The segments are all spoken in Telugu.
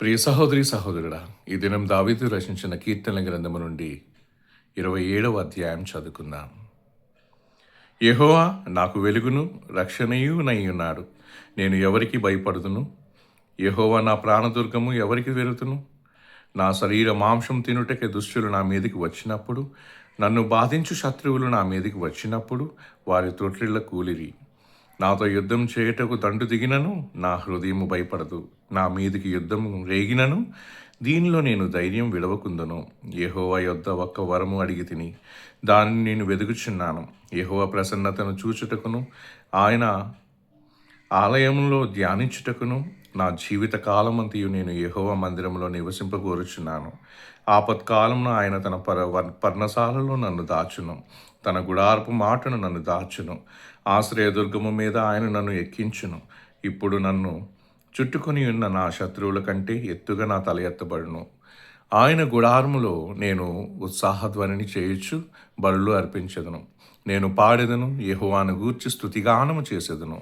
ప్రియ సహోదరి సహోదరుడా ఈ దినం దావీదు రచించిన కీర్తనల గ్రంథము నుండి ఇరవై ఏడవ అధ్యాయం చదువుకుందాం. యహోవా నాకు వెలుగును రక్షణయు ఉన్నాడు నేను ఎవరికి భయపడుతును? యహోవా నా ప్రాణదుర్గము ఎవరికి వెలుతును? నా శరీర మాంసం తినుటకే దుష్టులు నా మీదకి వచ్చినప్పుడు నన్ను బాధించు శత్రువులు నా మీదకి వచ్చినప్పుడు వారి తొట్టిళ్ళ కూలిరి. నాతో యుద్ధం చేయుటకు దండు దిగినను నా హృదయము భయపడదు. నా మీదికి యుద్ధం రేగినను దీనిలో నేను ధైర్యం విడవకుందను యెహోవా యొద్ద ఒక్క వరము అడిగి తిని దానిని నేను వెదుగుచున్నాను. యెహోవా ప్రసన్నతను చూచుటకును ఆయన ఆలయంలో ధ్యానించుటకును నా జీవిత కాలమంతయు నేను యహోవ మందిరంలో నివసింపగోరుచున్నాను ఆపత్కాలంలో ఆయన తన పర పర్ణశాలలో నన్ను దాచును. తన గుడారపు మాటను నన్ను దాచును. ఆశ్రయదుర్గము మీద ఆయన నన్ను ఎక్కించును. ఇప్పుడు నన్ను చుట్టుకొని ఉన్న నా శత్రువుల కంటే ఎత్తుగా నా తల ఎత్తబడును. ఆయన గుడారములో నేను ఉత్సాహధ్వనిని చేయొచ్చు బళ్ళు అర్పించదును. నేను పాడెదను యెహోవాను గూర్చి స్థుతిగానము చేసేదను.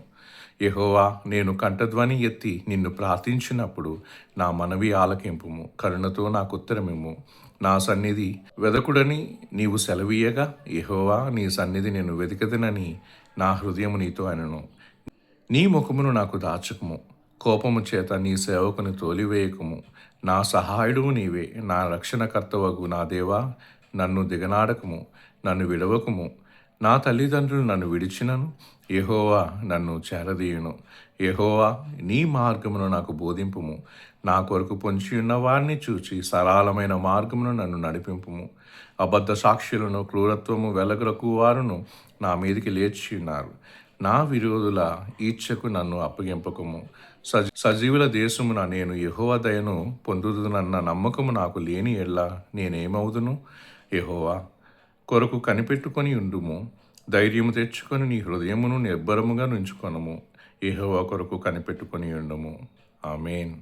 యహోవా నేను కంఠధ్వని ఎత్తి నిన్ను ప్రార్థించినప్పుడు నా మనవి ఆలకింపుము కరుణతో నాకు నా సన్నిధి వెదకుడని నీవు సెలవీయగా యహోవా నీ సన్నిధి నేను వెతికదనని నా హృదయము నీతో అనను. నీ ముఖమును నాకు దాచకము కోపము చేత నీ సేవకుని తోలివేయకము. నా సహాయుడు నీవే నా రక్షణకర్తవగు నా దేవా నన్ను దిగనాడకము నన్ను విడవకము. నా తల్లిదండ్రులు నన్ను విడిచినను. యహోవా నన్ను చేరదీయును. యహోవా నీ మార్గమును నాకు బోధింపుము. నా కొరకు పొంచి ఉన్న వారిని చూచి సరళమైన మార్గమును నన్ను నడిపింపుము. అబద్ధ సాక్షులను క్రూరత్వము వెలగలకు వారును నా మీదికి లేచి ఉన్నారు. నా విరోధుల ఈచ్ఛకు నన్ను అప్పగింపకము. సజ సజీవుల దేశమున నేను యెహోవా దయను పొందుదునన్న నమ్మకము నాకు లేని ఎడ్ల నేనేమవుదును? యహోవా కొరకు కనిపెట్టుకొని ఉండుము. ధైర్యము తెచ్చుకొని నీ హృదయమును నిర్భరముగా నుంచుకొనము. ఏహోవా కొరకు కనిపెట్టుకొని ఉండము. ఆమెన్.